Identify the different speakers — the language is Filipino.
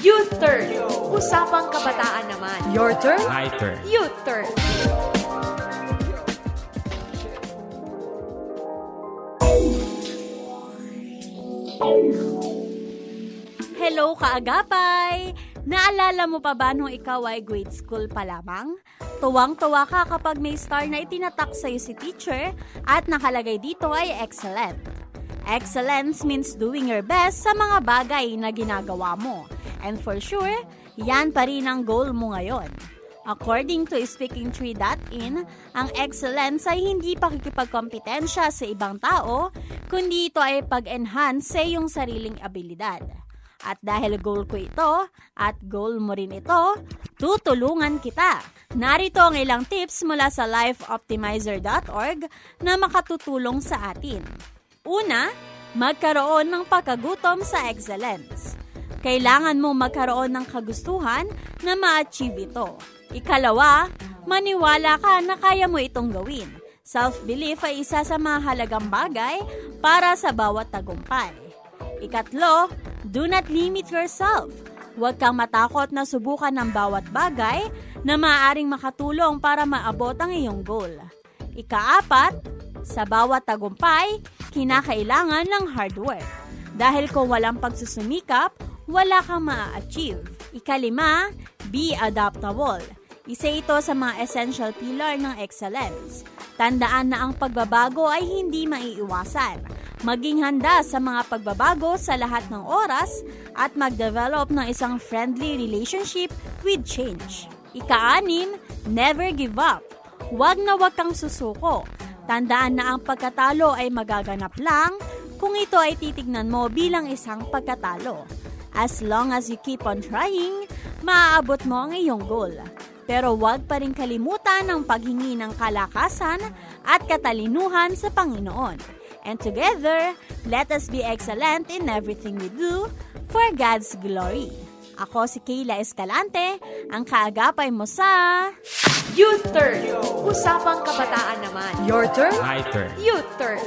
Speaker 1: Youth Turn. Usapang kabataan naman. Your turn.
Speaker 2: My turn.
Speaker 1: Youth Turn.
Speaker 3: Hello, kaagapay! Naalala mo pa ba nung ikaw ay grade school pa lamang? Tuwang-tuwa ka kapag may star na itinatak sa'yo si teacher at nakalagay dito ay excellent. Excellence means doing your best sa mga bagay na ginagawa mo. And for sure, yan pa rin ang goal mo ngayon. According to Speaking3.in, ang excellence ay hindi pakikipagkompetensya sa ibang tao, kundi ito ay pag-enhance sa iyong sariling abilidad. At dahil goal ko ito, at goal mo rin ito, tutulungan kita. Narito ang ilang tips mula sa lifeoptimizer.org na makatutulong sa atin. Una, magkaroon ng pagkagutom sa excellence. Kailangan mo magkaroon ng kagustuhan na ma-achieve ito. Ikalawa, maniwala ka na kaya mo itong gawin. Self-belief ay isa sa mahalagang bagay para sa bawat tagumpay. Ikatlo, do not limit yourself. Huwag kang matakot na subukan ng bawat bagay na maaaring makatulong para maabot ang iyong goal. Ikaapat, sa bawat tagumpay, kinakailangan ng hard work. Dahil kung walang pagsusumikap, wala kang maa-achieve. Ikalima, be adaptable. Isa ito sa mga essential pillar ng excellence. Tandaan na ang pagbabago ay hindi maiiwasan. Maging handa sa mga pagbabago sa lahat ng oras at mag-develop ng isang friendly relationship with change. Ikaanim, never give up. Huwag na huwag kang susuko. Tandaan na ang pagkatalo ay magaganap lang kung ito ay titignan mo bilang isang pagkatalo. As long as you keep on trying, maaabot mo ang iyong goal. Pero huwag pa rin kalimutan ang paghingi ng kalakasan at katalinuhan sa Panginoon. And together, let us be excellent in everything we do for God's glory. Ako si Kayla Escalante, ang kaagapay mo sa...
Speaker 1: Youth Turn. Usapang kabataan naman. Your turn.
Speaker 2: My turn.
Speaker 1: Youth Turn.